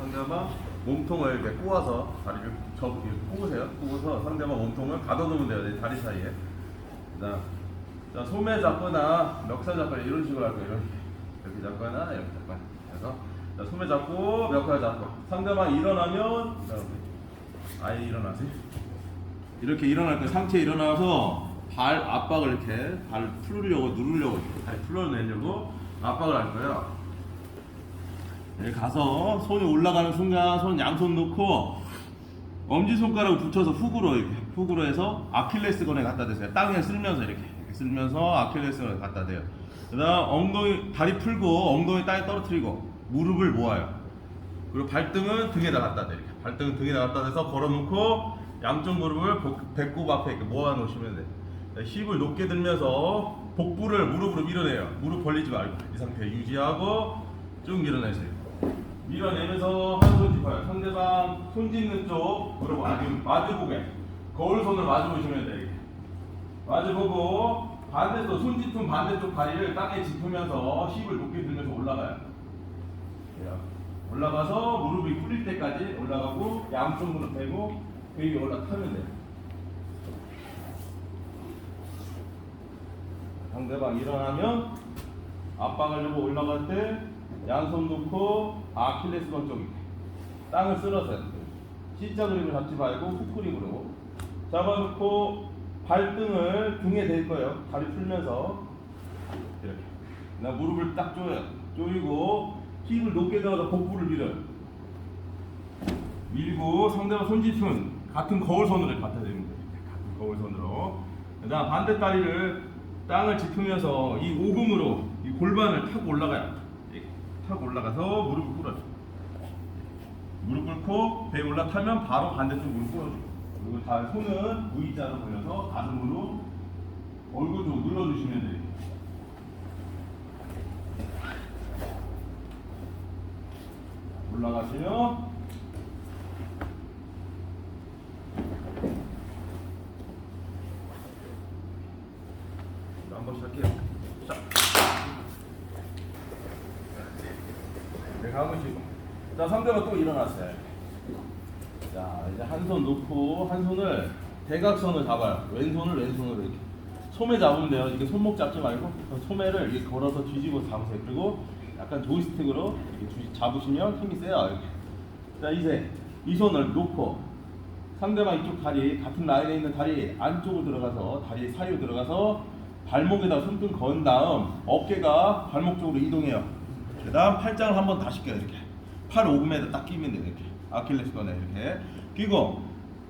상대방 몸통을 이렇게 꼬아서 다리를 저 이렇게 꼬으세요. 꼬아서 상대방 몸통을 가둬놓으면 돼요. 내 다리 사이에. 자, 자 소매 잡거나 멱살 잡거나 이런 식으로 할 거예요. 이렇게 이렇게 잡거나 이렇게 잡거나. 그래서 자, 소매 잡고 멱살 잡고 상대방 일어나면 자, 아예 일어나세요. 이렇게 일어날 때 상체 일어나서 발 압박을 이렇게 발 풀으려고 누르려고 발 풀어내려고 압박을 할 거예요. 여기 가서 손이 올라가는 순간 손 양손 놓고 엄지 손가락을 붙여서 훅으로 이렇게 훅으로 해서 아킬레스건에 갖다 대세요. 땅에 쓸면서 이렇게, 쓸면서 아킬레스건에 갖다 대요. 그다음 엉덩이 다리 풀고 엉덩이 땅에 떨어뜨리고 무릎을 모아요. 그리고 발등은 등에다 갖다 대. 이렇게 발등은 등에다 갖다 대서 걸어놓고 양쪽 무릎을 복- 배꼽 앞에 이렇게 모아 놓으시면 돼. 요 힙을 높게 들면서 복부를 무릎으로 밀어내요. 무릎 벌리지 말고 이 상태 유지하고 쭉 밀어내세요. 밀어내면서 한 손 짚어요. 상대방 손 짚는 쪽 무릎 마주 마주보게 거울 손을 마주 보시면 돼. 이렇게. 마주 보고 반대쪽 손 짚은 반대쪽 다리를 땅에 짚으면서 힙을 높게 들면서 올라가요. 올라가서 무릎이 풀릴 때까지 올라가고 양쪽 무릎 대고 그 위에 올라타면 돼요. 상대방 일어나면 압박하려고 올라갈 때 양손 놓고 아킬레스건 쪽에 땅을 쓸어서요. C자 그림을 잡지 말고 후 그림으로 잡아놓고 발등을 등에 댈 거예요. 다리 풀면서 이렇게. 나 무릎을 딱 조여요. 조이고 힙을 높게 들어서 복부를 밀어요. 밀고 상대방 손짓은 같은 거울선으로 갖다 대면 돼요. 같은 거울선으로. 그다음 반대 다리를 땅을 짚으면서 이 오금으로 이 골반을 타고 올라가요. 타고 올라가서 무릎을 꿇어줘. 무릎 꿇고 배 올라타면 바로 반대쪽 무릎 꿇어줘. 그리고 다 손은 V자로 벌려서 가슴으로 얼굴 좀 눌러주시면 돼요. 올라가시면 한 번씩 할게요. 자. 내가 한 번씩. 자, 상대가 또 일어났어요. 자, 이제 한 손 놓고 한 손을 대각선을 잡아요. 왼손을 왼손으로 이렇게. 소매 잡으면 돼요. 이게 손목 잡지 말고 소매를 이렇게 걸어서 뒤집어 잡으세요. 그리고 약간 조이스틱으로 이렇게 주- 잡으시면 힘이 세요. 이렇게. 자, 이제 이 손을 놓고 상대방 이쪽 다리 같은 라인에 있는 다리 안쪽으로 들어가서 다리 사이로 들어가서 발목에다 손등 건 다음 어깨가 발목 쪽으로 이동해요. 그 다음 팔짱을 한번 다시 껴요 이렇게 팔 오금에다 딱 끼면 돼요 이렇게 아킬레스건에 이렇게 끼고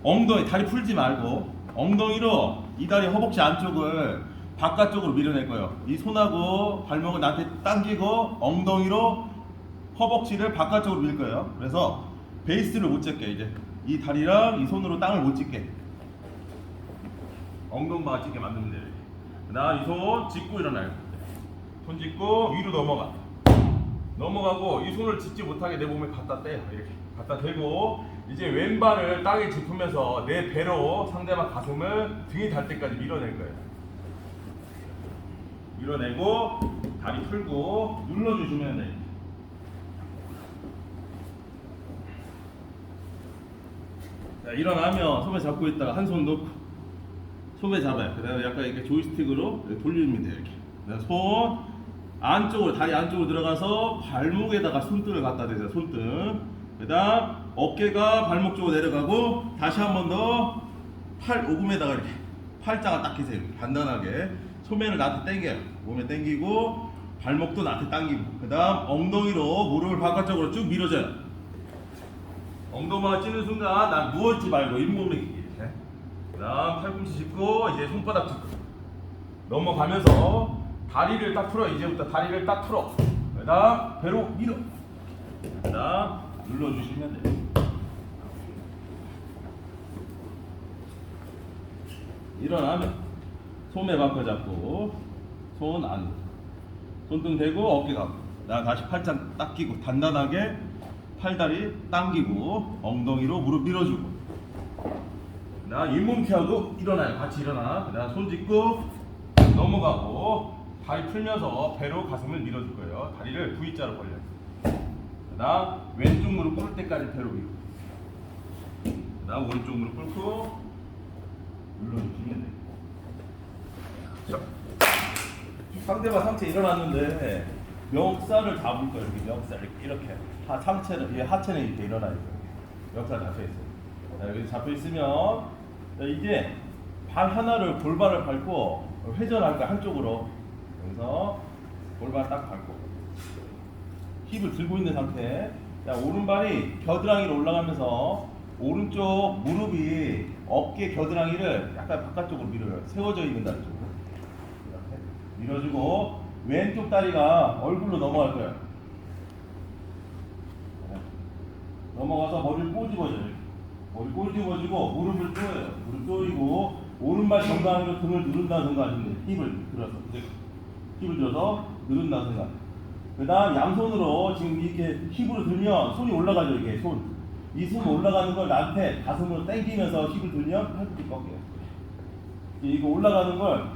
엉덩이 다리 풀지 말고 엉덩이로 이 다리 허벅지 안쪽을 바깥쪽으로 밀어낼 거예요. 이 손하고 발목을 나한테 당기고 엉덩이로 허벅지를 바깥쪽으로 밀 거예요. 그래서 베이스를 못 잡게 이제 이 다리랑 이 손으로 땅을 못 찍게 엉덩방아 찍게 만들면 돼요. 그 다음 이 손 짚고 일어나요. 손 짚고 위로 넘어가. 넘어가고 이 손을 짚지 못하게 내 몸에 갖다 대 이렇게 갖다 대고 이제 왼발을 땅에 짚으면서 내 배로 상대방 가슴을 등이 닿을 때까지 밀어낼 거예요. 밀어내고 다리 풀고 눌러주시면 돼요. 자, 일어나면 소매 잡고 있다가 한 손 놓고 소매 잡아요. 그 다음에 약간 이렇게 조이스틱으로 돌리면 돼요. 이렇게. 손 안쪽으로 다리 안쪽으로 들어가서 발목에다가 손등을 갖다 대세요. 손등. 그다음 어깨가 발목 쪽으로 내려가고 다시 한 번 더 팔 오금에다가 이렇게 팔자가 딱 끼세요. 이렇게 간단하게 소매를 나한테 당겨요. 몸에 당기고 발목도 나한테 당기고 그다음 엉덩이로 무릎을 바깥쪽으로 쭉 밀어줘요. 엉덩이가 찌는 순간 난 누워있지 말고 잇몸에 이렇게 그다음 팔꿈치 짚고 이제 손바닥 짚고 넘어가면서 다리를 딱 풀어. 이제부터 다리를 딱 풀어. 그다음 배로 밀어. 그다음 눌러주시면 돼요. 일어나면 소매 바꿔 잡고 손안 손등 대고 어깨 감고 나 다시 팔짱 딱 끼고 단단하게 팔다리 당기고 엉덩이로 무릎 밀어주고. 나 잇몸 피하고 일어나요. 같이 일어나. 그다음 손 짚고 넘어가고 다리 풀면서 배로 가슴을 밀어줄 거예요 다리를 V자로 벌려요 그다음 왼쪽 무릎 꿇을 때까지 배로 위로. 그다음 오른쪽 무릎 꿇고 눌러주시면 돼요. 자, 상대방 상체 일어났는데 멱살을 잡을 거예요. 이렇게 멱살 이렇게. 하, 상체는 이 하체는 이렇게 일어나 있어요. 멱살 잡혀 있어요. 자, 여기 잡혀 있으면 자, 이제 발 하나를 골반을 밟고 회전할 거야 한쪽으로. 여기서 골반 딱 밟고 힙을 들고 있는 상태. 자, 오른발이 겨드랑이로 올라가면서 오른쪽 무릎이 어깨 겨드랑이를 약간 바깥쪽으로 밀어요. 세워져 있는 다리 쪽으로. 밀어주고 왼쪽 다리가 얼굴로 넘어갈 거예요. 네. 넘어가서 머리를 꼬집어줘요. 머리 꼬집어주고 무릎을 조여요. 무릎 조이고 오른발 정강이로 등을 누른다는 생각하시면 돼요. 힙을 들어서 힙을 들어서 누른다는 생각. 그 다음 양손으로 지금 이렇게 힙으로 들면 손이 올라가죠 이게 손. 이 손 올라가는 걸 나한테 가슴으로 당기면서 힙을 들면 팔꿈치 꺾여요. 이거 올라가는 걸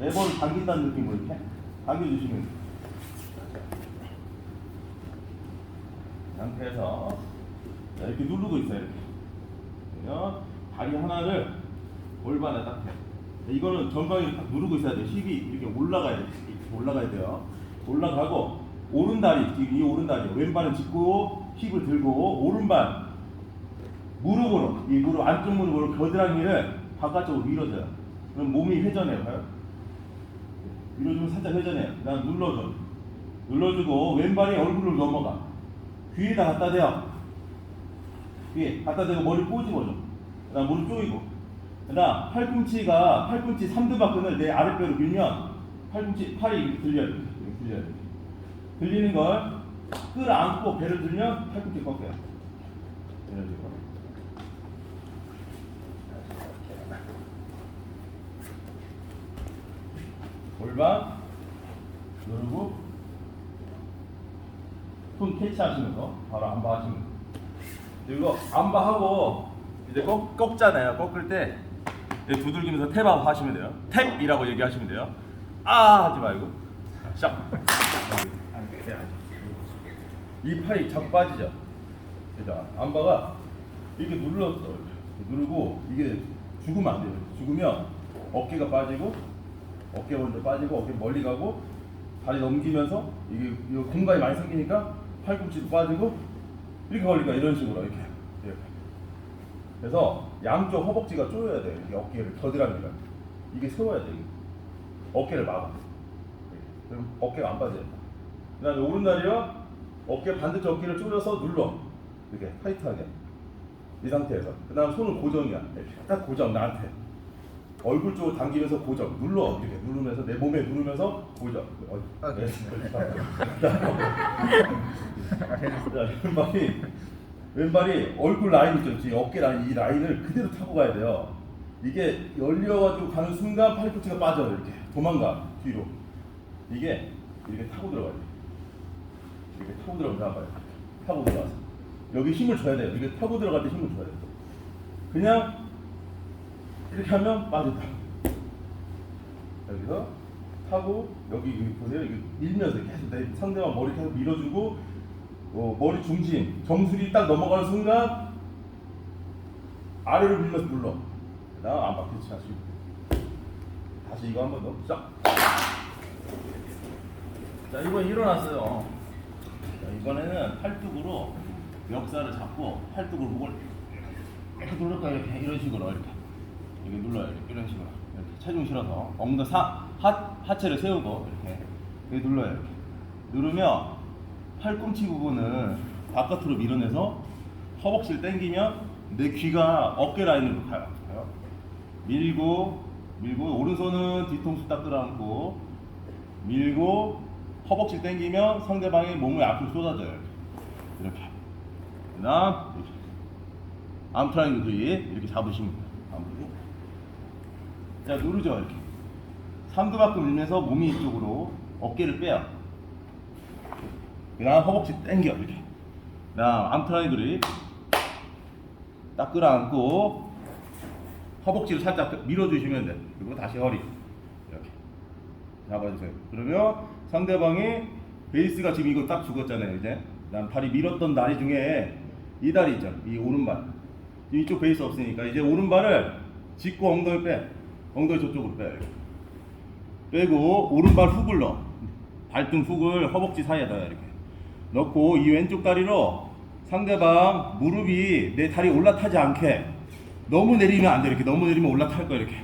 레버를 당긴다는 느낌으로 이렇게 당겨주시면 돼요. 이 상태에서 자, 이렇게 누르고 있어요 이렇게. 그러면 다리 하나를 골반에 딱 대. 이거는 정강이 딱 누르고 있어야 돼요. 힙이 이렇게 올라가야 돼요. 올라가야 돼요. 올라가고 오른 다리, 이 오른 다리, 왼발은 짚고 힙을 들고 오른발 무릎으로 이 무릎 안쪽 무릎으로 겨드랑이를 바깥쪽으로 밀어줘요. 그럼 몸이 회전해요. 봐요? 밀어주면 살짝 회전해요. 그다음 눌러줘. 눌러주고 왼발이 얼굴을 넘어가. 귀에다 갖다 대요. 귀에 갖다 대고 머리 꼬집어줘. 그다음 무릎 조이고. 그다음 팔꿈치가 팔꿈치 삼두박근을 내 아랫배로 밀면 팔꿈치 팔이 들려요. 이렇게 들려요. 들리는 걸 끌어안고 배를 들면 팔꿈치 꺾여요. 이런 식으로. 골반 누르고 손 캐치하시면서 바로 안바 하시면 돼요. 이거 안바하고 이제 꺾, 꺾잖아요. 꺾을 때 두들기면서 탭업 하시면 돼요. 탭이라고 얘기하시면 돼요. 아 하지 말고 시작. 이 팔이 자꾸 빠지죠. 그죠? 안바가 이렇게 눌렀어. 누르고 이게 죽으면 안 돼요. 죽으면 어깨가 빠지고 어깨 먼저 빠지고 어깨 멀리 가고 다리 넘기면서 이게 공간이 많이 생기니까 팔꿈치도 빠지고 이렇게 걸리니까 이런 식으로 이렇게. 그래서 양쪽 허벅지가 조여야 돼요. 어깨를 겨드랑이가 이게 세워야 돼. 이게. 어깨를 막아. 그럼 어깨가 안 빠져요. 그 다음에 오른다리와 어깨 반대쪽 어깨를 조여서 눌러. 이렇게 타이트하게. 이 상태에서. 그 다음 손은 고정이야. 이렇게 딱 고정 나한테. 얼굴 쪽으로 당기면서 고정. 눌러. 이렇게 누르면서 내 몸에 누르면서 고정. 어, 아, 네. 자, 왼발이 왼발이 얼굴 라인 있죠. 이 어깨 라인 이 라인을 그대로 타고 가야 돼요. 이게 열려가지고 가는 순간 팔꿈치가 빠져 이렇게 도망가 뒤로. 이게 이렇게 타고 들어가야 돼. 이렇게 타고 들어가면 봐요. 타고 들어가서 여기 힘을 줘야 돼요. 이게 타고 들어갈 때 힘을 줘야 돼요. 그냥 이렇게 하면 빠진다. 여기서 타고 여기 여기 보세요. 이거 밀면서 계속 내 상대방 머리 계속 밀어주고 어, 머리 중심 정수리 딱 넘어가는 순간 아래로 밀면서 눌러. 그다음 안박 캐치하시고 다시 이거 한번 더. 자, 자 이번 일어났어요. 자 이번에는 팔뚝으로 멱살을 잡고 팔뚝으로 목을 이렇게 거예요. 이렇게 이런 식으로 이렇게 이렇게 눌러요. 이렇게 이런 식으로 이렇게 체중 실어서 엉덩이 사 하, 하체를 세우고 이렇게 이렇게 눌러요. 이렇게 누르면 팔꿈치 부분을 바깥으로 밀어내서 허벅지를 당기면 내 귀가 어깨 라인으로 가요. 밀고 밀고 오른손은 뒤통수 딱 끌어안고 밀고 허벅지 당기면 상대방의 몸을 앞으로 쏟아져요. 이렇게. 그다음 이렇게. 암트라이앵글 그리 이렇게 돼요. 암트로. 자 누르죠 이렇게. 삼두박근 밀면서 몸이 이쪽으로 어깨를 빼요. 그다음 허벅지 당겨 이렇게. 그다음 암트라이앵글이 딱 끌어안고 허벅지를 살짝 밀어주시면 돼. 그리고 다시 허리 이렇게 잡아주세요. 그러면 상대방이 베이스가 지금 이거 딱 죽었잖아요. 이제 난 다리 밀었던 다리 중에 이 다리 있죠. 이 오른발. 이쪽 베이스 없으니까 이제 오른발을 짚고 엉덩이 빼. 엉덩이 저쪽으로 빼. 빼고 오른발 훅을 넣어. 발등 훅을 허벅지 사이에다 이렇게 넣고 이 왼쪽 다리로 상대방 무릎이 내 다리 올라타지 않게 너무 내리면 안 돼. 이렇게. 너무 내리면 올라탈 거야 이렇게.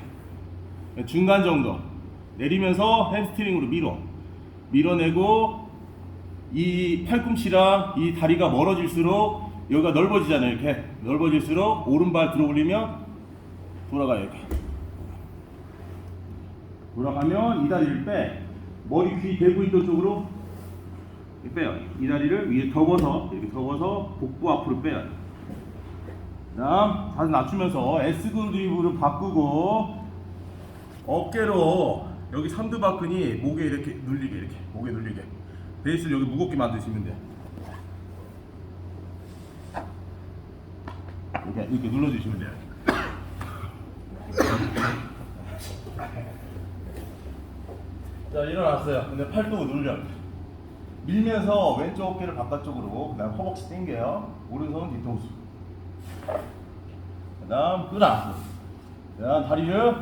중간 정도. 내리면서 햄스트링으로 밀어. 밀어내고 이 팔꿈치랑 이 다리가 멀어질수록 여기가 넓어지잖아요 이렇게. 넓어질수록 오른발 들어 올리면 돌아가요 이렇게. 돌아가면 이 다리를 빼. 머리 귀 대고 있던 쪽으로 빼요. 이 다리를 위에 접어서 이렇게 접어서 복부 앞으로 빼요 그다음 자세 낮추면서 S 그립으로 바꾸고 어깨로 여기 삼두박근이 목에 이렇게 눌리게 이렇게 목에 눌리게. 베이스를 여기 무겁게 만드시면 돼. 이렇게 이렇게 눌러주시면 돼요. 자 일어났어요. 근데 팔도 눌려. 밀면서 왼쪽 어깨를 바깥쪽으로 그 다음 허벅지 당겨요. 오른손 뒤통수 그 다음 끌어 그 다음 다리를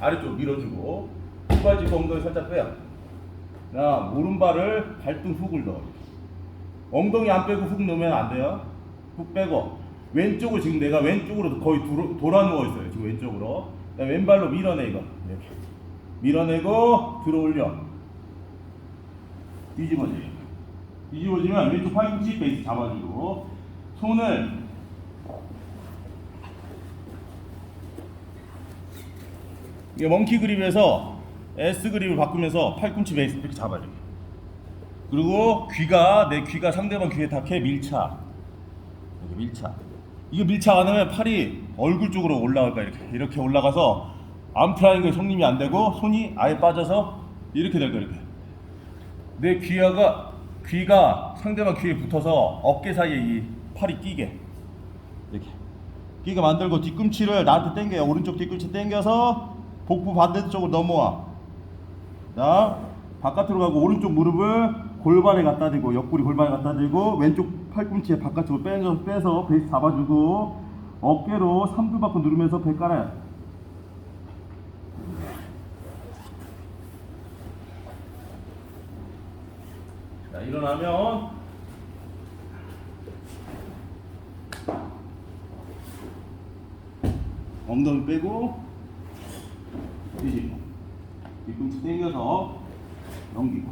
아래쪽 밀어주고 후발 짚고 엉덩이 살짝 빼요. 그 다음 오른발을 발등 훅을 넣어 엉덩이 안 빼고 훅 넣으면 안 돼요. 훅 빼고 왼쪽을 지금 내가 왼쪽으로 거의 돌아, 돌아 누워 있어요. 지금 왼쪽으로. 그다음 왼발로 밀어내 이거 이렇게. 밀어내고 들어 올려. 뒤집어지 뒤집어지면 왼쪽 팔꿈치 베이스 잡아주고 손을 이게 멍키 그립에서 S 그립을 바꾸면서 팔꿈치 베이스 이렇게 잡아야 돼. 그리고 귀가 내 귀가 상대방 귀에 닿게 밀착. 이렇게 밀착. 이거 밀착 안 하면 팔이 얼굴 쪽으로 올라갈 거야 이렇게 이렇게 올라가서 암트라이앵글 성립이 안 되고 손이 아예 빠져서 이렇게 될 이렇게. 내 귀가 귀가 상대방 귀에 붙어서 어깨 사이에 이 팔이 끼게 이렇게 끼게 만들고 뒤꿈치를 나한테 당겨요 오른쪽 뒤꿈치 당겨서 복부 반대쪽으로 넘어와 나 바깥으로 가고 오른쪽 무릎을 골반에 갖다 대고 옆구리 골반에 갖다 대고 왼쪽 팔꿈치에 바깥쪽으로 빼서 빼서 베이스 잡아주고 어깨로 삼두박근 누르면서 배 깔아요. 자 일어나면 엉덩이 빼고 뒤집고 뒤꿈치 당겨서 넘기고